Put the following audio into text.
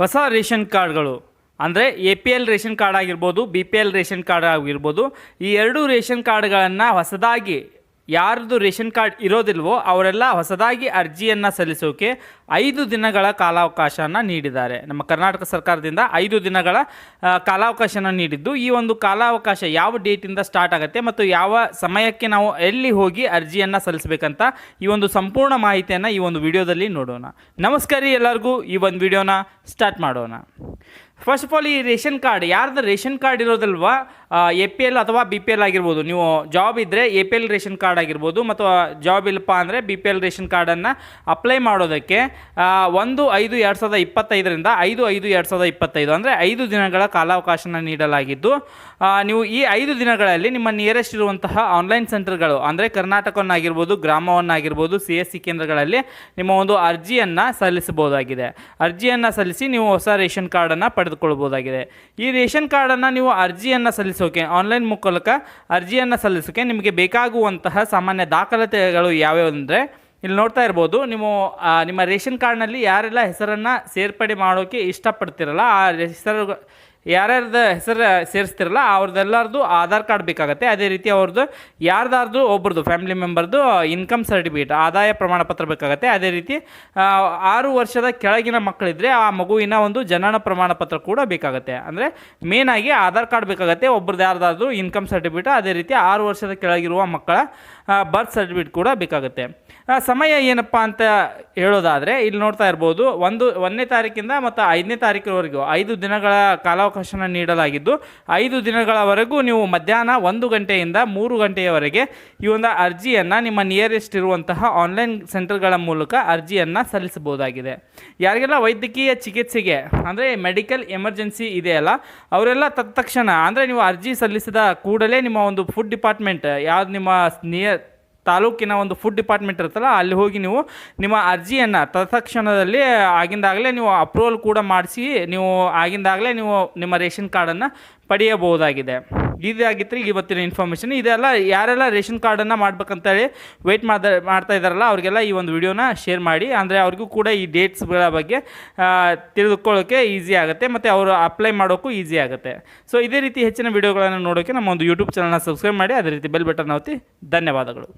ಹೊಸ ರೇಷನ್ ಕಾರ್ಡ್ಗಳು. ಅಂದರೆ A P L ration card ಆಗಿರ್ಬೋದು, B P L ration card ಆಗಿರ್ಬೋದು, ಈ ಎರಡೂ ರೇಷನ್ ಕಾರ್ಡ್ಗಳನ್ನು ಹೊಸದಾಗಿ ಯಾರ್ದು ರೇಷನ್ ಕಾರ್ಡ್ ಇರೋದಿಲ್ವೋ ಅವರೆಲ್ಲ ಹೊಸದಾಗಿ ಅರ್ಜಿಯನ್ನು ಸಲ್ಲಿಸೋಕೆ ಐದು ದಿನಗಳ ಕಾಲಾವಕಾಶನ ನೀಡಿದ್ದಾರೆ. ನಮ್ಮ ಕರ್ನಾಟಕ ಸರ್ಕಾರದಿಂದ ಐದು ದಿನಗಳ ಕಾಲಾವಕಾಶನ ನೀಡಿದ್ದು. ಈ ಒಂದು ಕಾಲಾವಕಾಶ ಯಾವ ಡೇಟಿಂದ ಸ್ಟಾರ್ಟ್ ಆಗುತ್ತೆ ಮತ್ತು ಯಾವ ಸಮಯಕ್ಕೆ ನಾವು ಎಲ್ಲಿ ಹೋಗಿ ಅರ್ಜಿಯನ್ನು ಸಲ್ಲಿಸಬೇಕಂತ ಈ ಒಂದು ಸಂಪೂರ್ಣ ಮಾಹಿತಿಯನ್ನು ಈ ಒಂದು ವಿಡಿಯೋದಲ್ಲಿ ನೋಡೋಣ. ನಮಸ್ಕಾರ ಎಲ್ಲರಿಗೂ. ಈ ಒಂದು ವಿಡಿಯೋನ ಸ್ಟಾರ್ಟ್ ಮಾಡೋಣ. ಫಸ್ಟ್ ಆಫ್ ಆಲ್ ಈ ರೇಷನ್ ಕಾರ್ಡ್, ಯಾರ್ದು ರೇಷನ್ ಕಾರ್ಡ್ ಇರೋದಲ್ವಾ ಎ ಪಿ ಎಲ್ ಅಥವಾ ಬಿ ಪಿ ಎಲ್ ಆಗಿರ್ಬೋದು. ನೀವು ಜಾಬ್ ಇದ್ದರೆ A P L ration card ಆಗಿರ್ಬೋದು ಮತ್ತು ಜಾಬ್ ಇಲ್ಲಪ್ಪ ಅಂದರೆ ಬಿ ಪಿ ಎಲ್ ರೇಷನ್ ಕಾರ್ಡನ್ನು ಅಪ್ಲೈ ಮಾಡೋದಕ್ಕೆ ಒಂದು ಐದು ಎರಡು ಸಾವಿರದ ಇಪ್ಪತ್ತೈದರಿಂದ ಐದು ಐದು ಎರಡು ಸಾವಿರದ ಇಪ್ಪತ್ತೈದು, ಅಂದರೆ ಐದು ದಿನಗಳ ಕಾಲಾವಕಾಶನ ನೀಡಲಾಗಿದ್ದು ನೀವು ಈ ಐದು ದಿನಗಳಲ್ಲಿ ನಿಮ್ಮ ನಿಯರೆಸ್ಟ್ ಇರುವಂತಹ ಆನ್ಲೈನ್ ಸೆಂಟರ್ಗಳು ಅಂದರೆ ಕರ್ನಾಟಕವನ್ನಾಗಿರ್ಬೋದು, ಗ್ರಾಮವನ್ನಾಗಿರ್ಬೋದು ಸಿ ಎಸ್ ಸಿ ಕೇಂದ್ರಗಳಲ್ಲಿ ನಿಮ್ಮ ಒಂದು ಅರ್ಜಿಯನ್ನು ಸಲ್ಲಿಸಬಹುದಾಗಿದೆ. ಅರ್ಜಿಯನ್ನು ಸಲ್ಲಿಸಿ ನೀವು ಹೊಸ ರೇಷನ್ ಕಾರ್ಡನ್ನು ಪಡೆದುಕೊಳ್ಬೋದಾಗಿದೆ. ಈ ರೇಷನ್ ಕಾರ್ಡನ್ನು ನೀವು ಅರ್ಜಿಯನ್ನು ಸಲ್ಲಿಸೋಕೆ, ಆನ್ಲೈನ್ ಮೂಲಕ ಅರ್ಜಿಯನ್ನು ಸಲ್ಲಿಸೋಕೆ ನಿಮಗೆ ಬೇಕಾಗುವಂತಹ ಸಾಮಾನ್ಯ ದಾಖಲಾತಿಗಳು ಯಾವ್ಯಾವು ಅಂದರೆ, ಇಲ್ಲಿ ನೋಡ್ತಾ ಇರ್ಬೋದು, ನೀವು ನಿಮ್ಮ ರೇಷನ್ ಕಾರ್ಡ್ನಲ್ಲಿ ಯಾರೆಲ್ಲ ಹೆಸರನ್ನು ಸೇರ್ಪಡೆ ಮಾಡೋಕ್ಕೆ ಇಷ್ಟಪಡ್ತಿರಲ್ಲ, ಆ ಹೆಸರು ಯಾರ್ಯಾರ್ದು ಹೆಸರು ಸೇರಿಸ್ತಿರಲ್ಲ, ಅವ್ರದ್ದೆಲ್ಲರದು ಆಧಾರ್ ಕಾರ್ಡ್ ಬೇಕಾಗುತ್ತೆ. ಅದೇ ರೀತಿ ಅವ್ರದ್ದು ಯಾರ್ದಾರ್ದು ಒಬ್ರದ್ದು ಫ್ಯಾಮಿಲಿ ಮೆಂಬರ್ದು ಇನ್ಕಮ್ ಸರ್ಟಿಫಿಕೇಟ್ ಆದಾಯ ಪ್ರಮಾಣ ಪತ್ರ ಬೇಕಾಗುತ್ತೆ. ಅದೇ ರೀತಿ ಆರು ವರ್ಷದ ಕೆಳಗಿನ ಮಕ್ಕಳಿದ್ರೆ ಆ ಮಗುವಿನ ಒಂದು ಜನನ ಪ್ರಮಾಣ ಪತ್ರ ಕೂಡ ಬೇಕಾಗುತ್ತೆ. ಅಂದರೆ ಆಗಿ ಆಧಾರ್ ಕಾರ್ಡ್ ಬೇಕಾಗುತ್ತೆ, ಒಬ್ರದ್ದು ಯಾರ್ದಾದ್ರು ಇನ್ಕಮ್ ಸರ್ಟಿಫಿಕೇಟ್ ಅದೇ ರೀತಿ ಆರು ವರ್ಷದ ಕೆಳಗಿರುವ ಮಕ್ಕಳ ಬರ್ತ್ ಸರ್ಟಿಫಿಕೇಟ್ ಕೂಡ ಬೇಕಾಗುತ್ತೆ. ಸಮಯ ಏನಪ್ಪ ಅಂತ ಹೇಳೋದಾದರೆ, ಇಲ್ಲಿ ನೋಡ್ತಾ ಇರ್ಬೋದು, ಒಂದು, ಒಂದನೇ ತಾರೀಕಿಂದ ಮತ್ತು ಐದನೇ ತಾರೀಕಿನವರೆಗೂ, ಐದು ದಿನಗಳ ಕಾಲಾವಕಾಶನ ನೀಡಲಾಗಿದ್ದು ಐದು ದಿನಗಳವರೆಗೂ ನೀವು ಮಧ್ಯಾಹ್ನ ಒಂದು ಗಂಟೆಯಿಂದ ಮೂರು ಗಂಟೆಯವರೆಗೆ ಈ ಒಂದು ಅರ್ಜಿಯನ್ನು ನಿಮ್ಮ ನಿಯರೆಸ್ಟ್ ಇರುವಂತಹ ಆನ್ಲೈನ್ ಸೆಂಟರ್ಗಳ ಮೂಲಕ ಅರ್ಜಿಯನ್ನು ಸಲ್ಲಿಸಬಹುದಾಗಿದೆ. ಯಾರಿಗೆಲ್ಲ ವೈದ್ಯಕೀಯ ಚಿಕಿತ್ಸೆಗೆ, ಅಂದರೆ ಮೆಡಿಕಲ್ ಎಮರ್ಜೆನ್ಸಿ ಇದೆಯಲ್ಲ ಅವರೆಲ್ಲ ತತ್ಕ್ಷಣ, ಅಂದರೆ ನೀವು ಅರ್ಜಿ ಸಲ್ಲಿಸಿದ ಕೂಡಲೇ ನಿಮ್ಮ ಒಂದು ಫುಡ್ ಡಿಪಾರ್ಟ್ಮೆಂಟ್ ಯಾವ್ದು ನಿಮ್ಮ ನಿಯರ್ ತಾಲೂಕಿನ ಒಂದು ಫುಡ್ ಡಿಪಾರ್ಟ್ಮೆಂಟ್ ಇರುತ್ತಲ್ಲ, ಅಲ್ಲಿ ಹೋಗಿ ನೀವು ನಿಮ್ಮ ಅರ್ಜಿಯನ್ನು ತತ್ಕ್ಷಣದಲ್ಲಿ ಆಗಿಂದಾಗಲೇ ನೀವು ಅಪ್ರೂವಲ್ ಕೂಡ ಮಾಡಿಸಿ ನೀವು ಆಗಿಂದಾಗಲೇ ನೀವು ನಿಮ್ಮ ರೇಷನ್ ಕಾರ್ಡನ್ನು ಪಡೆಯಬಹುದಾಗಿದೆ. ಇದಾಗಿತ್ತು ಇವತ್ತಿನ ಇನ್ಫಾರ್ಮೇಷನ್ ಇದೆಲ್ಲ ಯಾರೆಲ್ಲ ರೇಷನ್ ಕಾರ್ಡನ್ನು ಮಾಡ್ಬೇಕಂತೇಳಿ ವೆಯ್ಟ್ ಮಾಡ್ದಾ, ಮಾಡ್ತಾ ಇದ್ದಾರಲ್ಲ ಅವರಿಗೆಲ್ಲ ಈ ಒಂದು ವಿಡಿಯೋನ ಶೇರ್ ಮಾಡಿ, ಅಂದರೆ ಅವ್ರಿಗೂ ಕೂಡ ಈ ಡೇಟ್ಸ್ಗಳ ಬಗ್ಗೆ ತಿಳಿದುಕೊಳ್ಳೋಕ್ಕೆ ಈಸಿ ಆಗುತ್ತೆ, ಮತ್ತು ಅವರು ಅಪ್ಲೈ ಮಾಡೋಕ್ಕೂ ಈಸಿ ಆಗುತ್ತೆ. ಸೊ ಇದೇ ರೀತಿ ಹೆಚ್ಚಿನ ವಿಡಿಯೋಗಳನ್ನು ನೋಡೋಕ್ಕೆ ನಮ್ಮ ಒಂದು ಯೂಟ್ಯೂಬ್ ಚಾನಲ್ನ ಸಬ್ಸ್ಕ್ರೈಬ್ ಮಾಡಿ, ಅದೇ ರೀತಿ ಬೆಲ್ ಬಟನ್ ಒತ್ತಿ, ಧನ್ಯವಾದಗಳು.